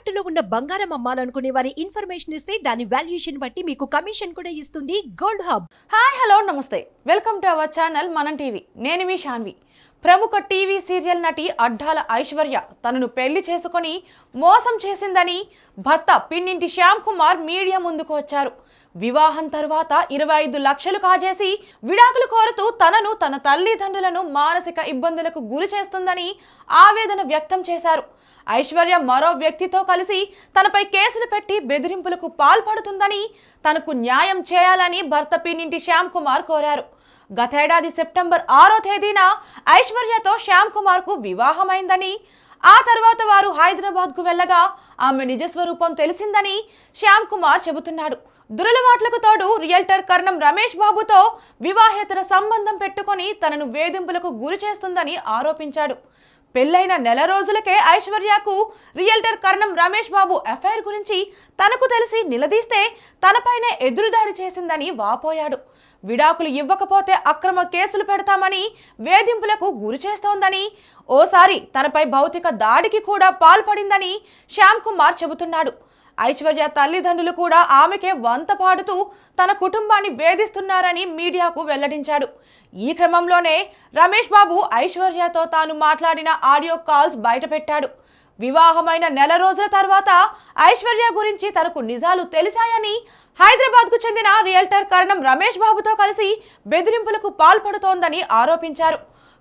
తాకట్టులో ఉన్న బంగారం అమ్మాలనుకునే వారి ఇన్ఫర్మేషన్ ఇస్తే దాని వాల్యుయేషన్ బట్టి మీకు కమిషన్ కూడా ఇస్తుంది గోల్డ్ హబ్ హాయ్ హలో నమస్తే. Welcome to our channel Manam TV నేను మీ షాన్వి ప్రముఖ టీవీ సీరియల్ నటి అడ్డాల ఐశ్వర్య తనను పెళ్ళి చేసుకొని మోసం చేసిందని భర్త పిన్నింటి శ్యామ్ కుమార్ మీడియా ముందుకు వచ్చారు. వివాహం తరువాత ఇరవై ఐదు లక్షలు కాజేసి విడాకులు కోరుతూ తనను తన తల్లిదండ్రులను మానసిక ఇబ్బందులకు గురి చేస్తుందని ఆవేదన వ్యక్తం చేశారు. ఐశ్వర్య మరో వ్యక్తితో కలిసి తనపై కేసులు పెట్టి బెదిరింపులకు పాల్పడుతుందని తనకు న్యాయం చేయాలని భర్త పిన్నింటి శ్యామ్ కుమార్ కోరారు. గతేడాది సెప్టెంబర్ ఆరో తేదీన ఐశ్వర్యతో శ్యామ్ కుమార్కు వివాహమైందని ఆ తర్వాత వారు హైదరాబాద్కు వెళ్ళగా ఆమె నిజ స్వరూపం తెలిసిందని శ్యామ్ కుమార్ చెబుతున్నాడు. దురలవాట్లకు తోడు రియల్టర్ కర్ణం రమేష్ బాబుతో వివాహేతర సంబంధం పెట్టుకొని తనను వేధింపులకు గురి చేస్తుందని ఆరోపించాడు. పెళ్ళైన నెల రోజులకే ఐశ్వర్యకు రియల్టర్ కర్ణం రమేష్ బాబు ఎఫ్ఐఆర్ గురించి తనకు తెలిసి నిలదీస్తే తనపైనే ఎదురుదాడి చేసిందని వాపోయాడు. విడాకులు ఇవ్వకపోతే అక్రమ కేసులు పెడతామని వేధింపులకు గురి చేస్తోందని ఓసారి తనపై భౌతిక దాడికి కూడా పాల్పడిందని శ్యామ్ కుమార్ చెబుతున్నాడు. ఐశ్వర్య తల్లిదండ్రులు కూడా ఆమెకే వంత పాడుతూ తన కుటుంబాన్ని వేధిస్తున్నారని మీడియాకు వెల్లడించాడు. ఈ క్రమంలోనే రమేష్ బాబు ఐశ్వర్యతో తాను మాట్లాడిన ఆడియో కాల్స్ బయటపెట్టాడు. వివాహమైన నెల రోజుల తర్వాత ఐశ్వర్య గురించి తనకు నిజాలు తెలిసాయని హైదరాబాద్కు చెందిన రియల్టర్ కరణం రమేష్ బాబుతో కలిసి బెదిరింపులకు పాల్పడుతోందని ఆరోపించారు.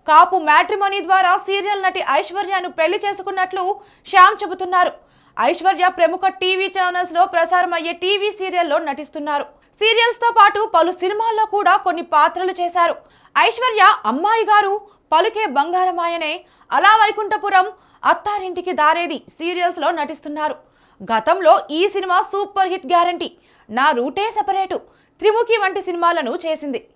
కాపు మ్యాట్రిమోనీ ద్వారా సీరియల్ నటి ఐశ్వర్యను పెళ్ళి చేసుకున్నట్లు శ్యామ్ చెబుతున్నారు. ఐశ్వర్య ప్రముఖ టీవీ ఛానల్స్లో ప్రసారమయ్యే టీవీ సీరియల్లో నటిస్తున్నారు. సీరియల్స్తో పాటు పలు సినిమాల్లో కూడా కొన్ని పాత్రలు చేశారు. ఐశ్వర్య అమ్మాయి గారు పలుకే బంగారమాయనే అలా వైకుంఠపురం అత్తారింటికి దారేది సీరియల్స్లో నటిస్తున్నారు. గతంలో ఈ సినిమా సూపర్ హిట్ గ్యారంటీ. నా రూటే సెపరేటు. త్రిముఖి వంటి సినిమాలను చేసింది.